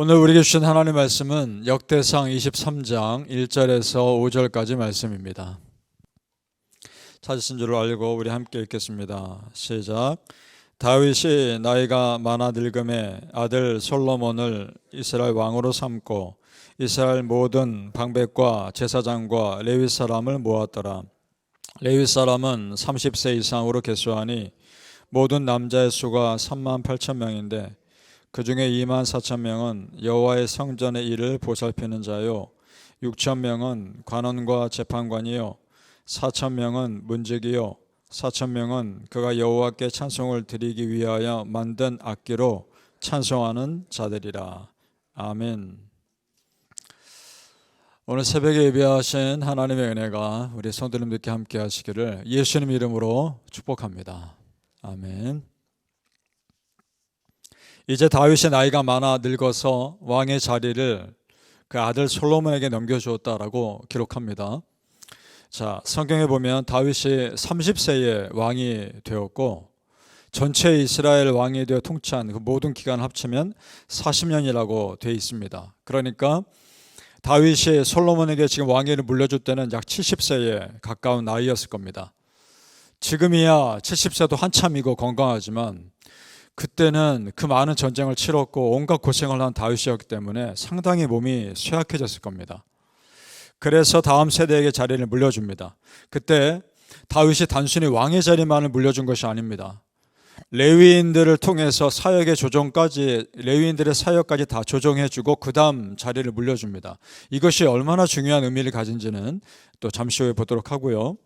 오늘 우리에게 주신 하나님 말씀은 역대상 23장 1절에서 5절까지 말씀입니다. 찾으신 줄 알고 우리 함께 읽겠습니다. 시작. 다윗이 나이가 많아 늙음에 아들 솔로몬을 이스라엘 왕으로 삼고 이스라엘 모든 방백과 제사장과 레위 사람을 모았더라. 레위 사람은 30세 이상으로 계수하니 모든 남자의 수가 3만 8천 명인데 그 중에 2만 4천 명은 여호와의 성전의 일을 보살피는 자요 6천 명은 관원과 재판관이요 4천 명은 문직이요 4천 명은 그가 여호와께 찬송을 드리기 위하여 만든 악기로 찬송하는 자들이라 아멘. 오늘 새벽에 예배하신 하나님의 은혜가 우리 성도님들께 함께 하시기를 예수님 이름으로 축복합니다. 아멘. 이제 다윗의 나이가 많아 늙어서 왕의 자리를 그 아들 솔로몬에게 넘겨주었다라고 기록합니다. 자, 성경에 보면 다윗이 30세에 왕이 되었고 전체 이스라엘 왕이 되어 통치한 그 모든 기간 합치면 40년이라고 되어 있습니다. 그러니까 다윗이 솔로몬에게 지금 왕위를 물려줄 때는 약 70세에 가까운 나이였을 겁니다. 지금이야 70세도 한참이고 건강하지만 그때는 그 많은 전쟁을 치렀고 온갖 고생을 한 다윗이었기 때문에 상당히 몸이 쇠약해졌을 겁니다. 그래서 다음 세대에게 자리를 물려줍니다. 그때 다윗이 단순히 왕의 자리만을 물려준 것이 아닙니다. 레위인들을 통해서 사역의 조정까지 레위인들의 사역까지 다 조정해주고 그 다음 자리를 물려줍니다. 이것이 얼마나 중요한 의미를 가진지는 또 잠시 후에 보도록 하고요.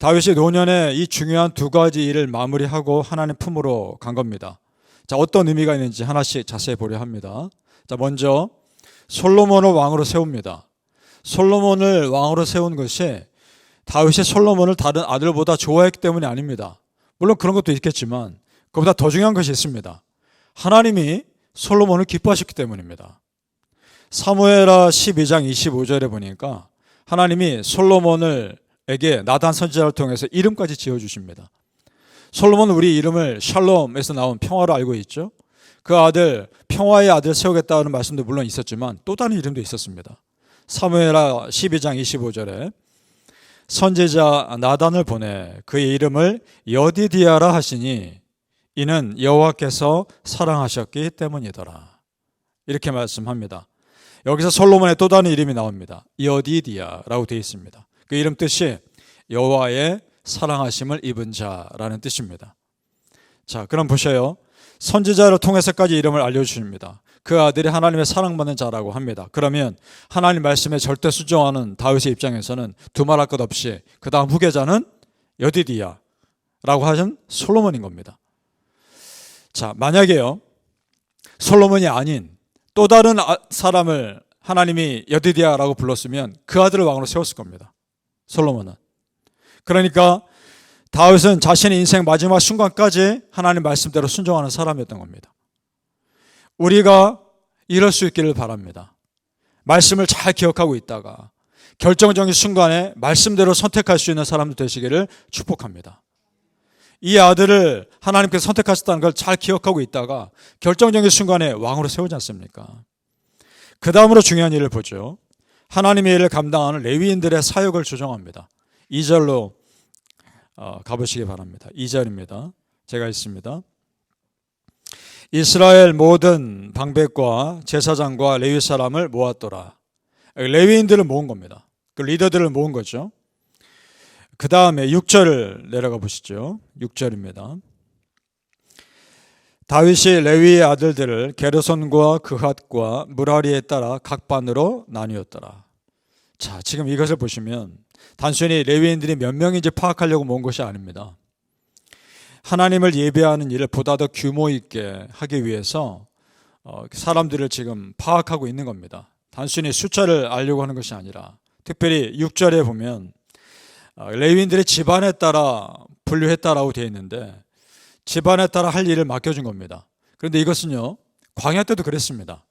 다윗이 노년에 이 중요한 두 가지 일을 마무리하고 하나님 품으로 간 겁니다. 자, 어떤 의미가 있는지 하나씩 자세히 보려 합니다. 자, 먼저 솔로몬을 왕으로 세웁니다. 솔로몬을 왕으로 세운 것이 다윗이 솔로몬을 다른 아들보다 좋아했기 때문이 아닙니다. 물론 그런 것도 있겠지만 그보다 더 중요한 것이 있습니다. 하나님이 솔로몬을 기뻐하셨기 때문입니다. 사무엘하 12장 25절에 보니까 하나님이 솔로몬을 에게 나단 선지자를 통해서 이름까지 지어 주십니다. 솔로몬은 우리 이름을 샬롬에서 나온 평화로 알고 있죠. 그 아들 평화의 아들 세우겠다는 말씀도 물론 있었지만 또 다른 이름도 있었습니다. 사무엘하 12장 25절에 선지자 나단을 보내 그의 이름을 여디디아라 하시니 이는 여호와께서 사랑하셨기 때문이더라. 이렇게 말씀합니다. 여기서 솔로몬의 또 다른 이름이 나옵니다. 여디디아라고 되어 있습니다. 그 이름 뜻이 여호와의 사랑하심을 입은 자라는 뜻입니다. 자, 그럼 보셔요. 선지자를 통해서까지 이름을 알려주십니다. 그 아들이 하나님의 사랑받는 자라고 합니다. 그러면 하나님 말씀에 절대 수정하는 다윗의 입장에서는 두말할 것 없이 그 다음 후계자는 여디디야 라고 하신 솔로몬인 겁니다. 자, 만약에요. 솔로몬이 아닌 또 다른 아, 사람을 하나님이 여디디야라고 불렀으면 그 아들을 왕으로 세웠을 겁니다. 솔로몬은. 그러니까 다윗은 자신의 인생 마지막 순간까지 하나님 말씀대로 순종하는 사람이었던 겁니다. 우리가 이럴 수 있기를 바랍니다. 말씀을 잘 기억하고 있다가 결정적인 순간에 말씀대로 선택할 수 있는 사람들 되시기를 축복합니다. 이 아들을 하나님께서 선택하셨다는 걸 잘 기억하고 있다가 결정적인 순간에 왕으로 세우지 않습니까? 그 다음으로 중요한 일을 보죠. 하나님의 일을 감당하는 레위인들의 사역을 조정합니다. 2절로 어, 가보시기 바랍니다. 2절입니다. 제가 있습니다. 이스라엘 모든 방백과 제사장과 레위 사람을 모았더라. 레위인들을 모은 겁니다. 그 리더들을 모은 거죠. 그 다음에 6절을 내려가 보시죠. 6절입니다. 다윗이 레위의 아들들을 게르손과 그핫과 무라리에 따라 각 반으로 나뉘었더라. 자, 지금 이것을 보시면 단순히 레위인들이 몇 명인지 파악하려고 모은 것이 아닙니다. 하나님을 예배하는 일을 보다 더 규모 있게 하기 위해서 어, 사람들을 지금 파악하고 있는 겁니다. 단순히 숫자를 알려고 하는 것이 아니라 특별히 6절에 보면 어, 레위인들의 집안에 따라 분류했다라고 되어 있는데 집안에 따라 할 일을 맡겨준 겁니다. 그런데 이것은요 광야 때도 그랬습니다.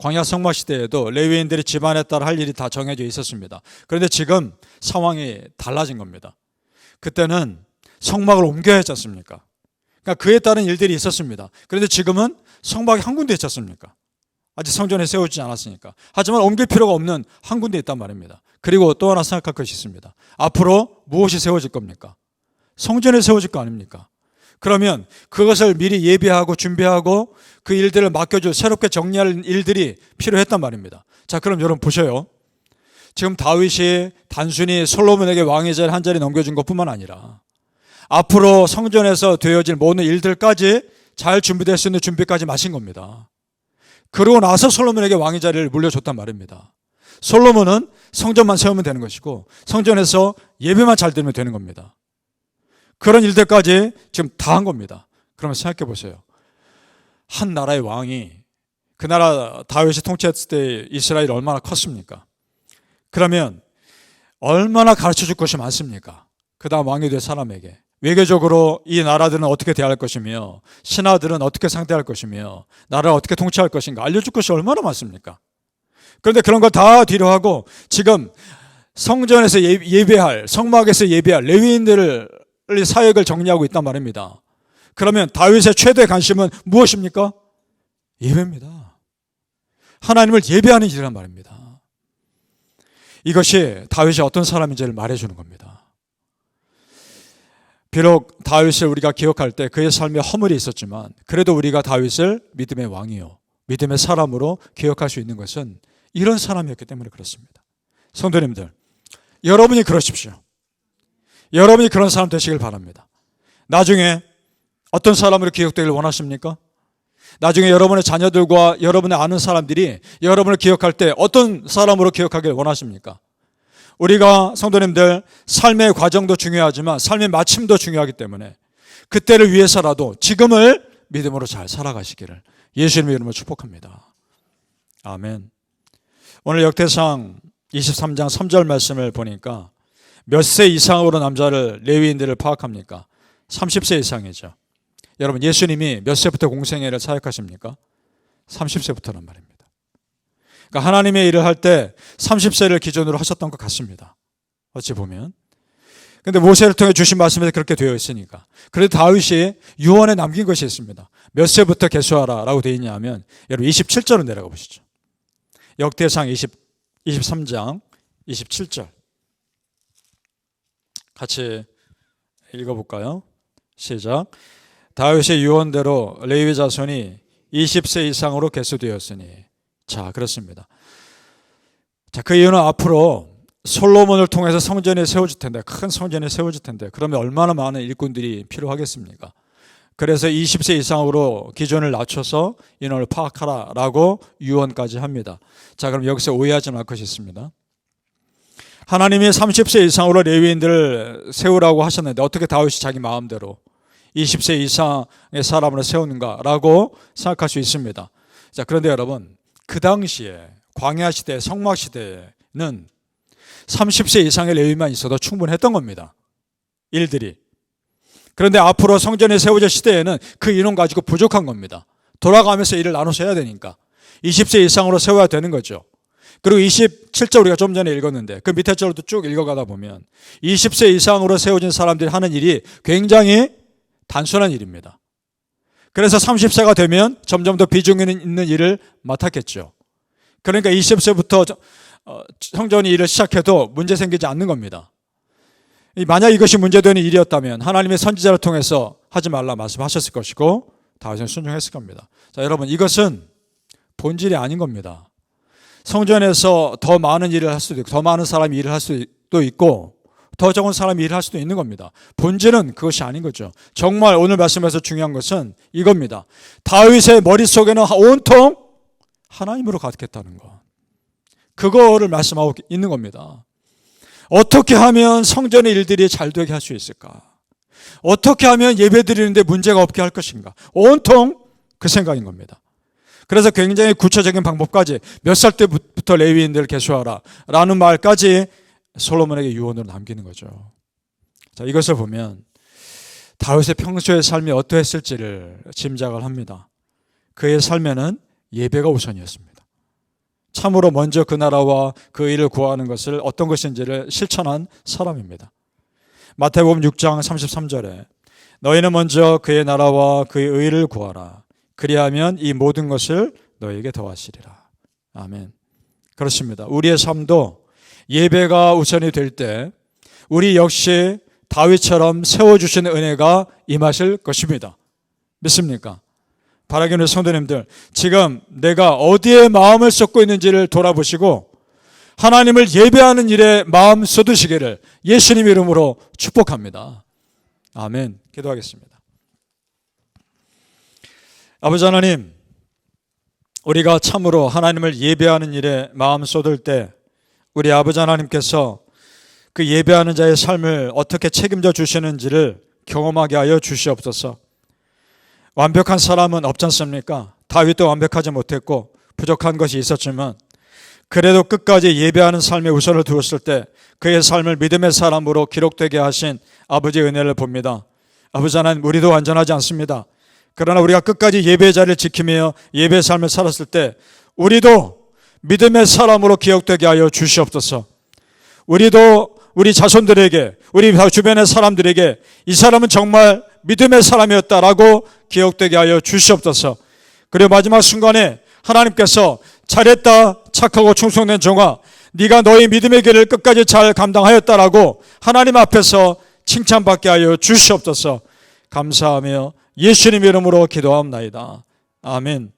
광야 성막 시대에도 레위인들이 집안에 따라 할 일이 다 정해져 있었습니다. 그런데 지금 상황이 달라진 겁니다. 그때는 성막을 옮겨야 했지 않습니까? 그러니까 그에 따른 일들이 있었습니다. 그런데 지금은 성막이 한 군데 있지 않습니까? 아직 성전에 세우지 않았으니까. 하지만 옮길 필요가 없는 한 군데 있단 말입니다. 그리고 또 하나 생각할 것이 있습니다. 앞으로 무엇이 세워질 겁니까? 성전에 세워질 거 아닙니까? 그러면 그것을 미리 예비하고 준비하고 그 일들을 맡겨줄 새롭게 정리할 일들이 필요했단 말입니다. 자, 그럼 여러분 보셔요. 지금 다윗이 단순히 솔로몬에게 왕의 자리 한 자리 넘겨준 것뿐만 아니라 앞으로 성전에서 되어질 모든 일들까지 잘 준비될 수 있는 준비까지 마신 겁니다. 그러고 나서 솔로몬에게 왕의 자리를 물려줬단 말입니다. 솔로몬은 성전만 세우면 되는 것이고 성전에서 예배만 잘 들면 되는 겁니다. 그런 일들까지 지금 다 한 겁니다. 그러면 생각해 보세요. 한 나라의 왕이 그 나라 다윗이 통치했을 때 이스라엘이 얼마나 컸습니까? 그러면 얼마나 가르쳐 줄 것이 많습니까? 그 다음 왕이 될 사람에게. 외교적으로 이 나라들은 어떻게 대할 것이며, 신하들은 어떻게 상대할 것이며, 나라를 어떻게 통치할 것인가 알려줄 것이 얼마나 많습니까? 그런데 그런 걸 다 뒤로 하고 지금 성전에서 예- 예배할, 성막에서 예배할 레위인들을 사역을 정리하고 있단 말입니다. 그러면 다윗의 최대 관심은 무엇입니까? 예배입니다. 하나님을 예배하는 일이란 말입니다. 이것이 다윗이 어떤 사람인지를 말해주는 겁니다. 비록 다윗을 우리가 기억할 때 그의 삶에 허물이 있었지만 그래도 우리가 다윗을 믿음의 왕이요 믿음의 사람으로 기억할 수 있는 것은 이런 사람이었기 때문에 그렇습니다. 성도님들, 여러분이 그러십시오. 여러분이 그런 사람 되시길 바랍니다. 나중에 어떤 사람으로 기억되길 원하십니까? 나중에 여러분의 자녀들과 여러분의 아는 사람들이 여러분을 기억할 때 어떤 사람으로 기억하길 원하십니까? 우리가 성도님들 삶의 과정도 중요하지만 삶의 마침도 중요하기 때문에 그때를 위해서라도 지금을 믿음으로 잘 살아가시기를 예수님의 이름으로 축복합니다. 아멘. 오늘 역대상 23장 3절 말씀을 보니까 몇 세 이상으로 남자를 레위인들을 파악합니까? 30세 이상이죠. 여러분 예수님이 몇 세부터 공생애를 사역하십니까? 30세부터란 말입니다. 그러니까 하나님의 일을 할 때 30세를 기준으로 하셨던 것 같습니다. 어찌 보면. 근데 모세를 통해 주신 말씀에서 그렇게 되어 있으니까. 그래도 다윗이 유언에 남긴 것이 있습니다. 몇 세부터 개수하라 라고 되어 있냐 하면 여러분 27절로 내려가 보시죠. 역대상 20, 23장 27절. 같이 읽어볼까요? 시작. 다윗의 유언대로 레위 자손이 20세 이상으로 개수되었으니 자 그렇습니다. 자그 이유는 앞으로 솔로몬을 통해서 성전이 세워질 텐데 큰 성전이 세워질 텐데 그러면 얼마나 많은 일꾼들이 필요하겠습니까? 그래서 20세 이상으로 기준을 낮춰서 인원을 파악하라라고 유언까지 합니다. 자 그럼 여기서 오해하지 말 것이 있습니다. 하나님이 30세 이상으로 레위인들을 세우라고 하셨는데 어떻게 다윗이 자기 마음대로 20세 이상의 사람을 세우는가라고 생각할 수 있습니다. 자, 그런데 여러분, 그 당시에 광야 시대, 성막 시대는 30세 이상의 레위만 있어도 충분했던 겁니다. 일들이. 그런데 앞으로 성전에 세워질 시대에는 그 인원 가지고 부족한 겁니다. 돌아가면서 일을 나눠서 해야 되니까. 20세 이상으로 세워야 되는 거죠. 그리고 27절 우리가 좀 전에 읽었는데 그 밑에 절도 쭉 읽어가다 보면 20세 이상으로 세워진 사람들이 하는 일이 굉장히 단순한 일입니다. 그래서 30세가 되면 점점 더 비중 있는 일을 맡았겠죠. 그러니까 20세부터 어, 성전이 일을 시작해도 문제 생기지 않는 겁니다. 만약 이것이 문제되는 일이었다면 하나님의 선지자를 통해서 하지 말라 말씀하셨을 것이고 다윗은 순종했을 겁니다. 자, 여러분 이것은 본질이 아닌 겁니다. 성전에서 더 많은 일을 할 수도 있고 더 많은 사람이 일을 할 수도 있고 더 적은 사람이 일을 할 수도 있는 겁니다. 본질은 그것이 아닌 거죠. 정말 오늘 말씀에서 중요한 것은 이겁니다. 다윗의 머릿속에는 온통 하나님으로 가득했다는 것. 그거를 말씀하고 있는 겁니다. 어떻게 하면 성전의 일들이 잘 되게 할 수 있을까? 어떻게 하면 예배 드리는데 문제가 없게 할 것인가? 온통 그 생각인 겁니다. 그래서 굉장히 구체적인 방법까지 몇 살 때부터 레위인들을 개수하라 라는 말까지 솔로몬에게 유언으로 남기는 거죠. 자, 이것을 보면 다윗의 평소의 삶이 어떠했을지를 짐작을 합니다. 그의 삶에는 예배가 우선이었습니다. 참으로 먼저 그 나라와 그 일을 구하는 것을 어떤 것인지를 실천한 사람입니다. 마태복음 6장 33절에 너희는 먼저 그의 나라와 그의 의를 구하라. 그리하면 이 모든 것을 너에게 더하시리라. 아멘. 그렇습니다. 우리의 삶도 예배가 우선이 될 때 우리 역시 다윗처럼 세워주신 은혜가 임하실 것입니다. 믿습니까? 바라기는 성도님들, 지금 내가 어디에 마음을 쏟고 있는지를 돌아보시고 하나님을 예배하는 일에 마음 쏟으시기를 예수님 이름으로 축복합니다. 아멘. 기도하겠습니다. 아버지 하나님, 우리가 참으로 하나님을 예배하는 일에 마음 쏟을 때 우리 아버지 하나님께서 그 예배하는 자의 삶을 어떻게 책임져 주시는지를 경험하게 하여 주시옵소서. 완벽한 사람은 없지 않습니까? 다윗도 완벽하지 못했고 부족한 것이 있었지만 그래도 끝까지 예배하는 삶에 우선을 두었을 때 그의 삶을 믿음의 사람으로 기록되게 하신 아버지의 은혜를 봅니다. 아버지 하나님 우리도 완전하지 않습니다. 그러나 우리가 끝까지 예배의 자리를 지키며 예배의 삶을 살았을 때 우리도 믿음의 사람으로 기억되게 하여 주시옵소서. 우리도 우리 자손들에게 우리 주변의 사람들에게 이 사람은 정말 믿음의 사람이었다라고 기억되게 하여 주시옵소서. 그리고 마지막 순간에 하나님께서 잘했다 착하고 충성된 종아 네가 너의 믿음의 길을 끝까지 잘 감당하였다라고 하나님 앞에서 칭찬받게 하여 주시옵소서. 감사하며 예수님 이름으로 기도합나이다. 아멘.